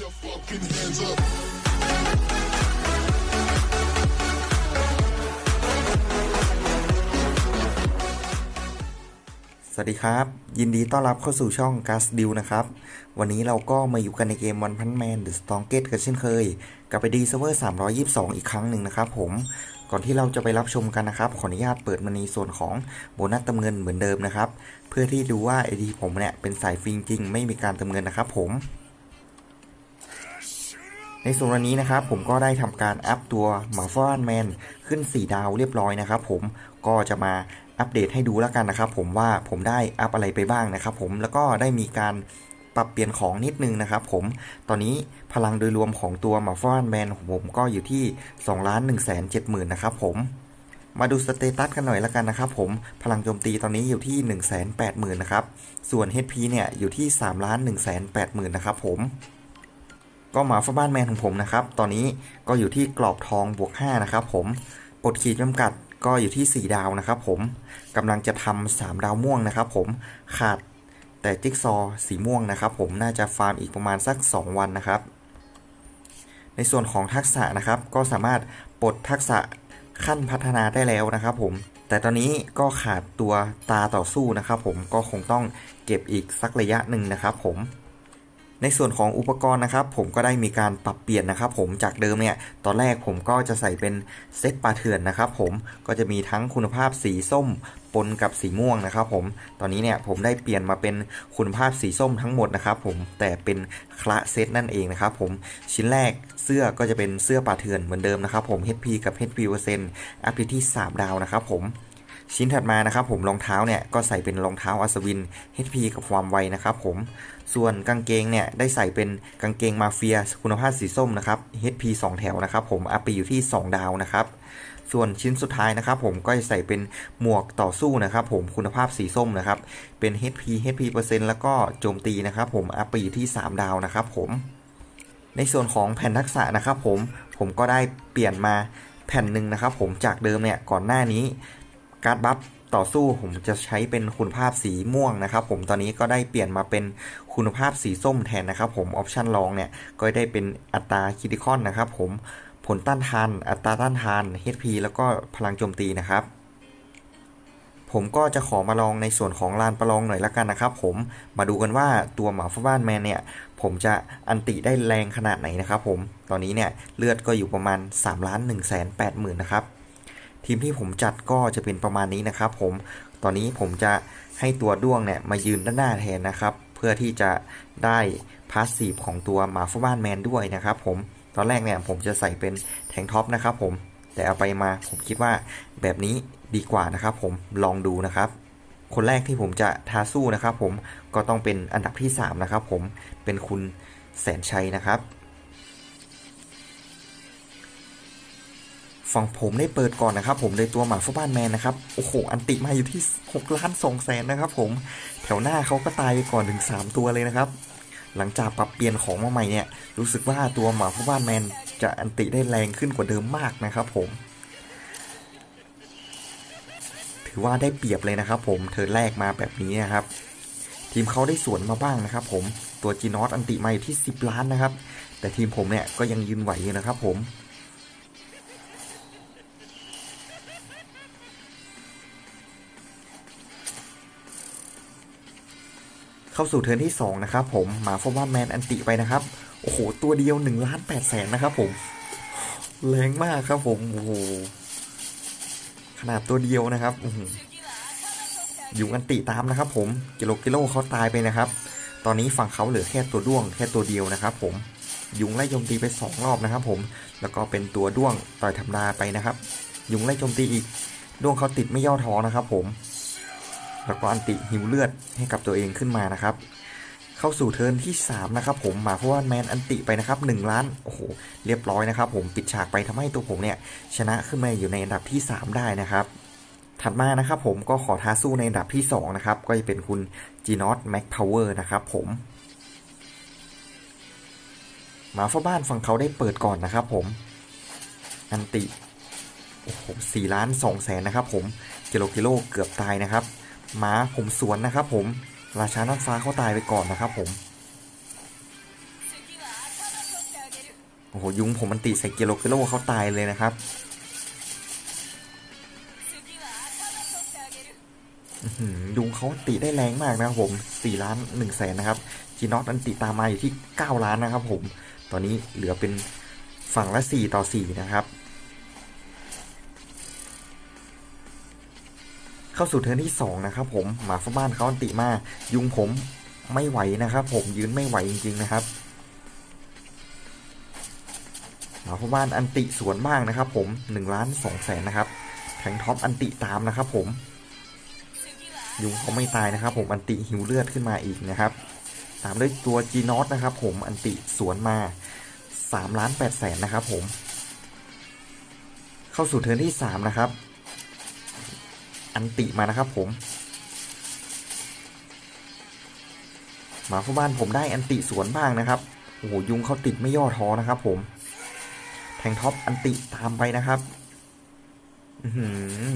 your fucking hands up. สวัสดีครับ ยินดีต้อนรับเข้าสู่ช่อง g a s d e a l นะครับ วันนี้เราก็มาอยู่กันในเกม One Punch Man The Strongest กันเช่นเคย กับไปดีเซ r ร์เวอร์ 322 อีกครั้งหนึ่งนะครับผมก่อนที่เราจะไปรับชมกันนะครับ ขออนุญาตเปิดมาในส่วนของโบนัสเติมเงินเหมือนเดิมนะครับ เพื่อที่ดูว่าไอดีผมเนี่ยเป็นสายฟรีจริง ไม่มีการเติมเงินนะครับผม ในส่วนวันนี้นะครับผมก็ได้ทำการอัพตัวหมาฟอนแมนขึ้น 4 ดาวเรียบร้อยนะครับผมก็จะมาอัปเดตให้ดูแล้วกันนะครับผมว่าผมได้อัพอะไรไปบ้างนะครับผมแล้วก็ได้มีการปรับเปลี่ยนของนิดนึงนะครับผม ตอนนี้พลังโดยรวมของตัวหมาฟอนแมนของผมก็อยู่ที่2ล้าน1 7 0 0 0 0นนะครับผมมาดูสเตตัสกันหน่อยแล้วกันนะครับผม พลังโจมตีตอนนี้อยู่ที่ 1 8 0 0 0 0 นะครับ ส่วน HP เนี่ยอยู่ที่3ล้าน1 8 0 0 0 นะครับผม ก็หมาฟ้าบ้านแมนของผมนะครับ ตอนนี้ก็อยู่ที่กรอบทองบวก5นะครับผมปลดขีดจำกัดก็อยู่ที่ 4 ดาวนะครับผมกำลังจะทำ3ดาวม่วงนะครับผมขาดแต่จิ๊กซอสีม่วงนะครับผมน่าจะฟาร์มอีกประมาณสัก 2 วันนะครับ ในส่วนของทักษะนะครับ ก็สามารถปลดทักษะขั้นพัฒนาได้แล้วนะครับผมแต่ตอนนี้ก็ขาดตัวตาต่อสู้นะครับผมก็คงต้องเก็บอีกสักระยะหนึ่งนะครับผม ในส่วนของอุปกรณ์นะครับ ผมก็ได้มีการปรับเปลี่ยนนะครับ ผมจากเดิมเนี่ยตอนแรกผมก็จะใส่เป็นเซตปลาเถื่อนนะครับ ผมก็จะมีทั้งคุณภาพสีส้มปนกับสีม่วงนะครับผมตอนนี้เนี่ยผมได้เปลี่ยนมาเป็นคุณภาพสีส้มทั้งหมดนะครับผมแต่เป็นคละเซตนั่นเองนะครับผมชิ้นแรกเสื้อก็จะเป็นเสื้อปลาเถื่อนเหมือนเดิมนะครับผม HP กับ HP เปอร์เซ็นต์อัพที่3ดาวนะครับผม ชิ้นถัดมานะครับผมรองเท้าเนี่ยก็ใส่เป็นรองเท้าอัศวิน HP กับความไวนะครับผมส่วนกางเกงเนี่ยได้ใส่เป็นกางเกงมาเฟียคุณภาพสีส้มนะครับ HP 2 แถวนะครับผมอัพไปอยู่ที่ 2 ดาวนะครับส่วนชิ้นสุดท้ายนะครับผมก็จะใส่เป็นหมวกต่อสู้นะครับผมคุณภาพสีส้มนะครับเป็น HP HP เปอร์เซ็นต์แล้วก็โจมตีนะครับผมอัพไปอยู่ที่ 3 ดาวนะครับผมในส่วนของแผ่นทักษะนะครับผมผมก็ได้เปลี่ยนมาแผ่นหนึ่งนะครับผมจากเดิมเนี่ยก่อนหน้านี้ การ์ดบัฟต่อสู้ผมจะใช้เป็นคุณภาพสีม่วงนะครับ ผมตอนนี้ก็ได้เปลี่ยนมาเป็นคุณภาพสีส้มแทนนะครับ ผมออปชันรองเนี่ยก็ได้เป็นอัตราคิติคอนนะครับ ผมผลต้านทาน อัตราต้านทาน HP แล้วก็พลังโจมตีนะครับผมก็จะขอมาลองในส่วนของลานประลองหน่อยละกันนะครับ ผมมาดูกันว่าตัวหมาฟ้าบ้านแมนเนี่ย ผมจะอันติได้แรงขนาดไหนนะครับ ผมตอนนี้เนี่ยเลือดก็อยู่ประมาณ3ล้าน1 8 0 0 0 0นะครับ ทีมที่ผมจัดก็จะเป็นประมาณนี้นะครับ ผมตอนนี้ผมจะให้ตัวด้วงเนี่ยมายืนด้านหน้าแทนนะครับ เพื่อที่จะได้พาสซีฟของตัวหมาฟ้าบ้านแมนด้วยนะครับผมตอนแรกเนี่ยผมจะใส่เป็นแทงท็อปนะครับผมแต่เอาไปมาผมคิดว่าแบบนี้ดีกว่านะครับ ผมลองดูนะครับ คนแรกที่ผมจะท้าสู้นะครับ ผมก็ต้องเป็นอันดับที่ 3 นะครับ ผมเป็นคุณแสนชัยนะครับ ฝั่งผมได้เปิดก่อนนะครับผมเลยตัวหมาฟ้บ้านแมนนะครับโอ้โหอันติมาอยู่ที่6ล้าน2แสนนะครับผมแถวหน้าเขาก็ตายไปก่อนถึง 3 ตัวเลยนะครับ หลังจากปรับเปลี่ยนของมาใหม่เนี่ยรู้สึกว่าตัวหมาฟ้บ้านแมนจะอันติได้แรงขึ้นกว่าเดิมมากนะครับผม ถือว่าได้เปรียบเลยนะครับผมเธอแรกมาแบบนี้นะครับ ทีมเขาได้สวนมาบ้างนะครับผมตัวจีนอสอันติมาอยู่ที่ 10 ล้านนะครับแต่ทีมผมเนี่ยก็ยังยืนไหวอยู่นะครับผม เข้าสู่เทิร์นที่ 2 นะครับผมหมาฟอร์วาแมนอันติไปนะครับ โอ้โห ตัวเดียว1ล้าน8แสนนะครับผม แรงมากครับผม โอ้โห ขนาดตัวเดียวนะครับอยู่อันติตามนะครับผม กิโลกิโลเขาตายไปนะครับ ตอนนี้ฝั่งเขาเหลือแค่ตัวด้วงแค่ตัวเดียวนะครับผม ยุงไล่โจมตีไป 2 รอบนะครับผม แล้วก็เป็นตัวด้วงต่อยธรรมดาไปนะครับ ยุงไล่โจมตีอีก ด้วงเขาติดไม่ย่อท้อนะครับผม แล้วก็อันติหิวเลือดให้กับตัวเองขึ้นมานะครับ เข้าสู่เทิร์นที่ 3 นะครับผมหมาเพราะว่าแมนอันติไปนะครับ1ล้านโอ้โหเรียบร้อยนะครับ ผมปิดฉากไปทำให้ตัวผมเนี่ยชนะขึ้นมาอยู่ในอันดับที่ 3 ได้นะครับถัดมานะครับผมก็ขอท้าสู้ในอันดับที่ 2 นะครับ ก็จะเป็นคุณจีนอตแม็กพาวเวอร์นะครับผมหมาฟ้าบ้านฝั่งเขาได้เปิดก่อนนะครับผม อันติโอ้โหสี่ล้านสองแสนนะครับผมกิโลกิโลเกือบตายนะครับ หมาผมสวนนะครับผมราชาน้ำฟ้าเขาตายไปก่อนนะครับผมโอ้โหยุงผมมันติใส่เกโลเกโลเขาตายเลยนะครับยุงเขาติได้แรงมากนะครับผม4ล้าน1แสนนะครับจีนอตอันติตามมาอยู่ที่9ล้านนะครับผมตอนนี้เหลือเป็นฝั่งละ4ต่อ4นะครับ เข้าสู่เทิร์นที่ 2 นะครับผมหมาฟ้าบ้านเขาอันติมายุงผมไม่ไหวนะครับ ผมยืนไม่ไหวจริง ๆ นะครับหมาพ่อบ้านอันติสวนบ้างนะครับ ผม1ล้าน2แสนนะครับแทงท็อปอันติตามนะครับผมยุงเขาไม่ตายนะครับ ผมอันติหิวเลือดขึ้นมาอีกนะครับ ตามด้วยตัวจีนอตนะครับ ผมอันติสวนมา3ล้าน8แสนนะครับ ผม เข้าสู่เทิร์นที่ 3 นะครับ อันติมานะครับผมหมาพ่อบ้านผมได้อันติสวนบ้างนะครับ โอ้โหยุงเขาติดไม่ย่อท้อนะครับผม แทงท็อปอันติตามไปนะครับอือหือ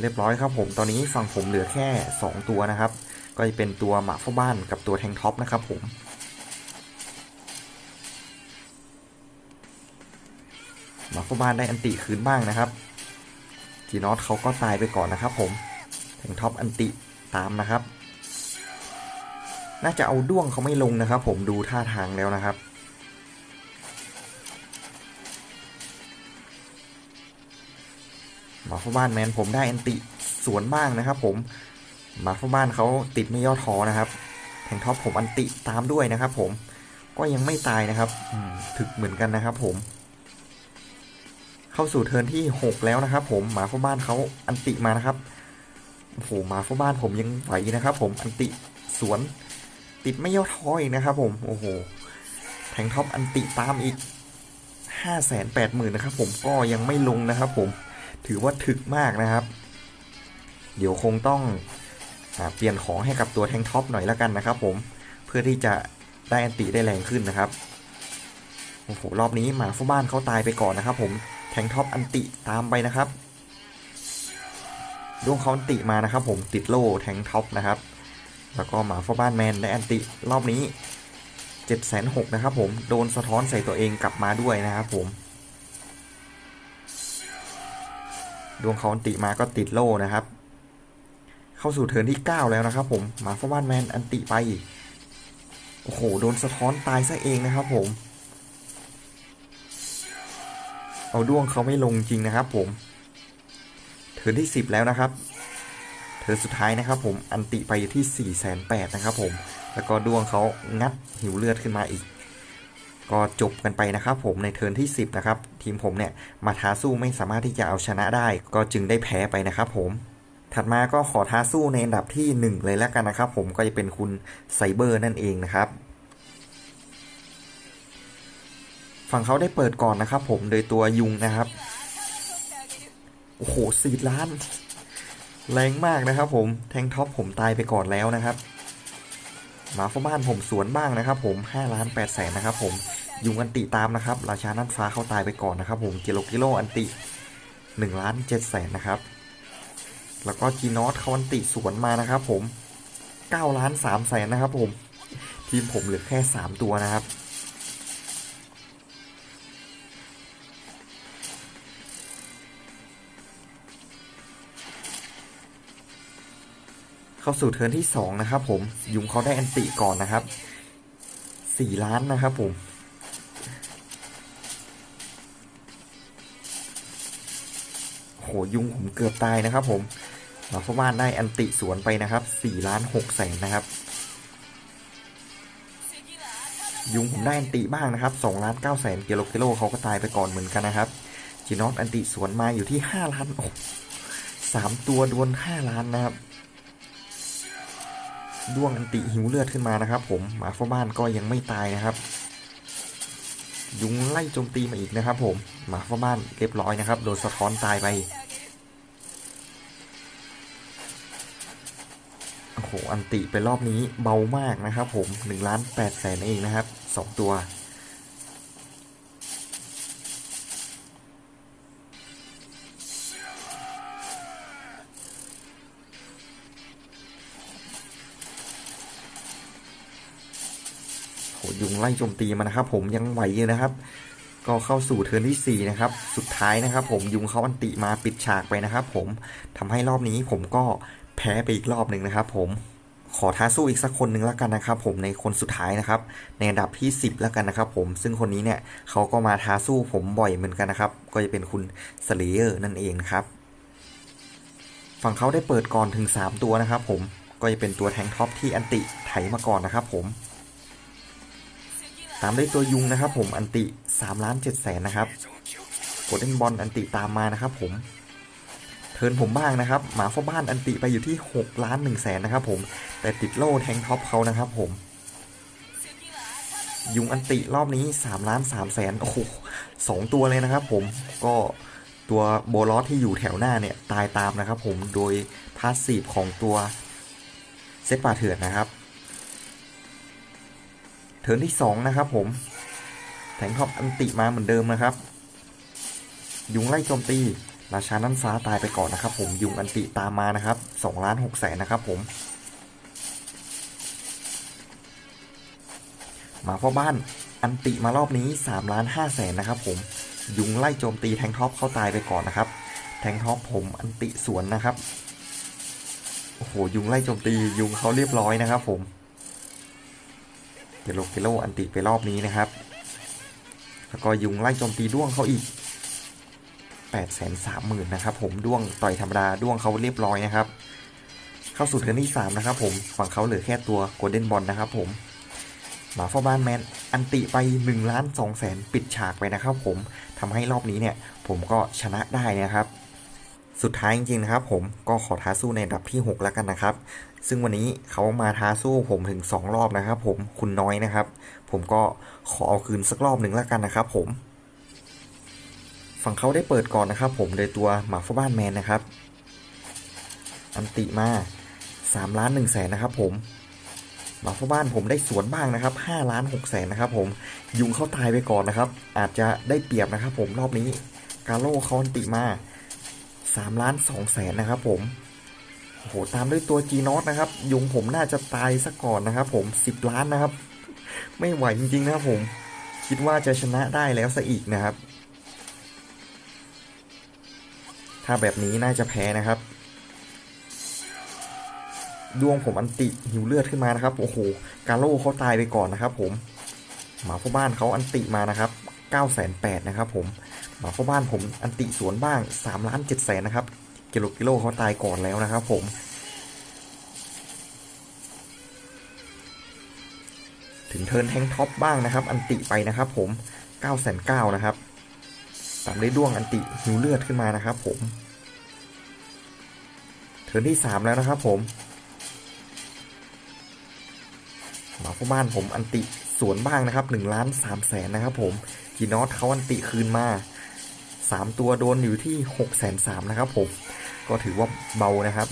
เรียบร้อยครับผมตอนนี้ฝั่งผมเหลือแค่ 2 ตัวนะครับ ก็จะเป็นตัวหมาฟ้าบ้านกับตัวแทงท็อปนะครับผม มาฟ้บ้านได้อันติคืนบ้างนะครับจีนอตเขาก็ตายไปก่อนนะครับ ผมแทงท็อปอันติตามนะครับ น่าจะเอาด้วงเขาไม่ลงนะครับ ผมดูท่าทางแล้วนะครับหมาฟ้าบ้านแมนผมได้อันติสวนบ้างนะครับ ผมหมาฟ้าบ้านเขาติดไม่ย่อท้อนะครับแทงท็อปผมอันติตามด้วยนะครับ ผมก็ยังไม่ตายนะครับถึกเหมือนกันนะครับ ผม เข้าสู่เทิร์นที่ 6 แล้วนะครับ ผมหมาฟ้าบ้านเขาอันติมานะครับโอ้โหหมาฟ้าบ้านผมยังไหวนะครับ ผมอันติสวนติดไม่ย่อท้ออีกนะครับ ผมโอ้โหแทงท็อปอันติตามอีกห้าแสนแปดหมื่นนะครับ ผมก็ยังไม่ลงนะครับ ผมถือว่าถึกมากนะครับ เดี๋ยวคงต้องอเปลี่ยนของให้กับตัวแทงท็อปหน่อยละกันนะครับ ผมเพื่อที่จะได้อันติได้แรงขึ้นนะครับโอ้โหรอบนี้หมาฟ้าบ้านเขาตายไปก่อนนะครับ ผม แทงท็อปอันติตามไปนะครับดวงเขาอันติมานะครับ ผมติดโล่แทงท็อปนะครับ แล้วก็หมาฟ้าบ้านแมนได้อันติรอบนี้7จ็ดแสนหกนะครับ ผมโดนสะท้อนใส่ตัวเองกลับมาด้วยนะครับ ผม ดวงเขาอันติมาก็ติดโล่นะครับ เข้าสู่เทิร์นที่ 9 แล้วนะครับ ผมหมาฟ้าบ้านแมนอันติไปโอ้โหโดนสะท้อนตายซะเองนะครับ ผม เอาดวงเขาไม่ลงจริงนะครับ ผมเทินที่ 10 แล้วนะครับเทินสุดท้ายนะครับ ผมอันติไปที่4ี่แสนนะครับ ผม แล้วก็ดวงเขางัดหิวเลือดขึ้นมาอีก ก็จบกันไปนะครับ ผมในเทิร์นที่ 10 นะครับ ทีมผมเนี่ยมาท้าสู้ไม่สามารถที่จะเอาชนะได้ ก็จึงได้แพ้ไปนะครับผมถัดมาก็ขอท้าสู้ในอันดับที่ 1 เลยแล้วกันนะครับ ผมก็จะเป็นคุณไซเบอร์นั่นเองนะครับ ฝั่งเขาได้เปิดก่อนนะครับ ผมโดยตัวยุงนะครับ โอ้โหสี่ล้าน แรงมากนะครับ ผมแทงท็อปผมตายไปก่อนแล้วนะครับหมาฟ้าบ้านผมสวนบ้างนะครับ ผม5ล้าน8แสนนะครับ ผมยุงอันติตามนะครับ ราชานันฟ้าเขาตายไปก่อนนะครับ ผมกิโลกิโลอันติ1ล้าน7แสนนะครับแล้วก็จีนอตเขาอันติสวนมานะครับ ผม9ล้าน3แสนนะครับ ผมทีมผมเหลือแค่ 3 ตัวนะครับ เข้าสู่เทิร์นที่ 2 นะครับผมยุงเขาได้อันติก่อนนะครับ 4 ล้านนะครับผมโหยุงผมเกือบตายนะครับผมหมาฟ้าบ้านได้อันติสวนไปนะครับ4ล้าน6แสนนะครับ ยุงผมได้อันติบ้างนะครับ2ล้าน9แสนกิโลกิโลเขาก็ตายไปก่อนเหมือนกันนะครับจีนอตอันติสวนมาอยู่ที่5ล้านโอ้สามตัวดวล5ล้านนะครับ ด้วงอันติหิวเลือดขึ้นมานะครับ ผมหมาฝ้าบ้านก็ยังไม่ตายนะครับ ยุงไล่โจมตีมาอีกนะครับ ผมหมาฝ้าบ้านเรียบร้อยนะครับโดนสะท้อนตายไปโอ้โหอันติไปรอบนี้เบามากนะครับ ผม1ล้านแปดแสนเองนะครับสองตัว โหยุงไล่โจมตีมานะครับ ผมยังไหวอยู่นะครับ ก็เข้าสู่เทิร์นที่ 4 นะครับ สุดท้ายนะครับ ผมยุงเขาอันติมาปิดฉากไปนะครับ ผมทำให้รอบนี้ผมก็แพ้ไปอีกรอบหนึ่งนะครับ ผมขอท้าสู้อีกสักคนหนึ่งแล้วกันนะครับ ผมในคนสุดท้ายนะครับ ในอันดับที่ 10 แล้วกันนะครับ ผมซึ่งคนนี้เนี่ยเขาก็มาท้าสู้ผมบ่อยเหมือนกันนะครับ ก็จะเป็นคุณสเลเยอร์นั่นเองครับ ฝั่งเขาได้เปิดก่อนถึง 3 ตัวนะครับ ผมก็จะเป็นตัวแทงท็อปที่อันติไถมาก่อนนะครับ ผม ตามด้วยตัวยุงนะครับ ผมอันติ3ล้าน7แสนนะครับโกลเด้นบอลอันติตามมานะครับ ผมเทินผมบ้างนะครับ หมาฟ้าบ้านอันติไปอยู่ที่6ล้าน1แสนนะครับ ผมแต่ติดโล่แทงท็อปเขานะครับ ผม ยุงอันติรอบนี้3ล้าน3แสนโอ้โหสองตัวเลยนะครับ ผมก็ตัวโบลอสที่อยู่แถวหน้าเนี่ยตายตามนะครับ ผมโดยพาสซีฟของตัวเซตป่าเถื่อนนะครับ ทิร์นที่2นะครับผมแทงท็อปอันติมาเหมือนเดิมนะครับ ยุงไล่โจมตี ราชาน้ำฟ้าตายไปก่อนนะครับ ผมยุงอันติตามมานะครับ2ล้าน6แสนนะครับผมหมาพ่อบ้านอันติมารอบนี้3ล้าน5แสนนะครับผมยุงไล่โจมตีแทงท็อปเข้าตายไปก่อนนะครับ แทงท็อปผมอันติสวนนะครับโอ้โหยุงไล่โจมตียุงเขาเรียบร้อยนะครับผม เกโลเกโลอันติไปรอบนี้นะครับ แล้วก็ยุงไล่โจมตีด้วงเขาอีก8ปดแสนสามหมื่นนะครับผมด้วงต่อยธรรมดาด้วงเขาเรียบร้อยนะครับ เข้าสู่เทิร์นที่3นะครับผมฝั่งเขาเหลือแค่ตัวโกลเด้นบอลนะครับผมหมาฟอบ้านแมนอันติไป1ล้าน2แสนปิดฉากไปนะครับผมทำให้รอบนี้เนี่ยผมก็ชนะได้นะครับ สุดท้ายจริงๆนะครับ ผมก็ขอท้าสู้ในดับที่ 6 แล้วกันนะครับ ซึ่งวันนี้เขามาท้าสู้ผมถึง 2 รอบนะครับ ผมคุณน้อยนะครับ ผมก็ขอเอาคืนสักรอบหนึ่งแล้วกันนะครับ ผม ฝั่งเขาได้เปิดก่อนนะครับ ผมโดยตัวหมาฟบ้านแมนนะครับ อันติมา3ล้าน1แสนนะครับ ผมหมาฟบ้านผมได้สวนบ้างนะครับ5ล้าน6แสนนะครับ ผมยุงเข้าตายไปก่อนนะครับ อาจจะได้เปรียบนะครับ ผมรอบนี้กาโลเขาอันติมา 3ล้าน2แสนนะครับผมโอ้โหตามด้วยตัว G นอตนะครับยุงผมน่าจะตายซะก่อนนะครับผม 10 ล้านนะครับ ไม่ไหวจริงๆนะครับผมคิดว่าจะชนะได้แล้วซะอีกนะครับ ถ้าแบบนี้น่าจะแพ้นะครับดวงผมอันติหิวเลือดขึ้นมานะครับ โอ้โห กาโลเขาตายไปก่อนนะครับ ผม หมาพ่อบ้านเขาอันติมานะครับ 9 8 0 0 0นะครับผมหมาพ่อบ้านผมอันติสวนบ้าง3ล้าน7แสนนะครับกิโลกิโลเขาตายก่อนแล้วนะครับผมถึงเทินแทงท็อปบ้างนะครับ อันติไปนะครับผม9 9 0 0 0นะครับตามด้วยด้วงอันติหิวเลือดขึ้นมานะครับผมเทินที่ 3 แล้วนะครับผมหมาพ่อบ้านผมอันติสวนบ้างนะครับ1ล้าน3แสนนะครับผม กีนอตเขาอันติคืนมา 3 ตัวโดนอยู่ที่6แสนสามนะครับผม ก็ถือว่าเบานะครับ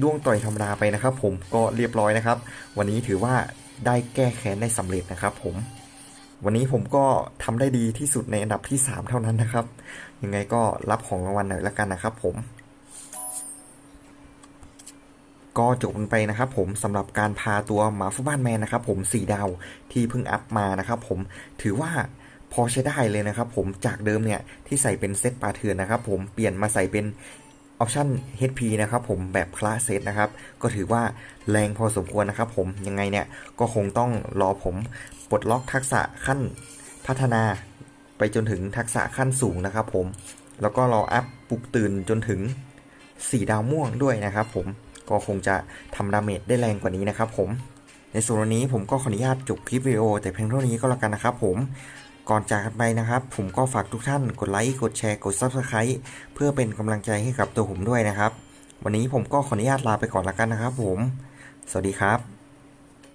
ดวงต่อยธรรมดาไปนะครับผมก็เรียบร้อยนะครับ วันนี้ถือว่าได้แก้แค้นได้สำเร็จนะครับผมวันนี้ผมก็ทำได้ดีที่สุดในอันดับที่ 3 เท่านั้นนะครับ ยังไงก็รับของรางวัลหน่อยละกันนะครับผม ก็จบไปนะครับผมสำหรับการพาตัวหมาฟูบ้านแมนนะครับผม4ดาวที่เพิ่งอัพมานะครับผมถือว่าพอใช้ได้เลยนะครับผมจากเดิมเนี่ยที่ใส่เป็นเซตปลาเถื่อนนะครับผมเปลี่ยนมาใส่เป็นออปชั่น HP นะครับผมแบบคลาสเซตนะครับก็ถือว่าแรงพอสมควรนะครับผมยังไงเนี่ยก็คงต้องรอผมปลดล็อกทักษะขั้นพัฒนาไปจนถึงทักษะขั้นสูงนะครับผมแล้วก็รออัพปลุกตื่นจนถึง 4 ดาวม่วงด้วยนะครับผม ก็คงจะทำดาเมจได้แรงกว่านี้นะครับผมในส่วนวันนี้ผมก็ขออนุญาตจบคลิปวิดีโอ แต่เพียงเท่านี้ก็แล้วกันนะครับผมก่อนจากกันไปนะครับ ผมก็ฝากทุกท่านกดไลค์กดแชร์กด Subscribe เพื่อเป็นกำลังใจให้กับตัวผมด้วยนะครับ วันนี้ผมก็ขออนุญาตลาไปก่อนแล้วกันนะครับผม สวัสดีครับ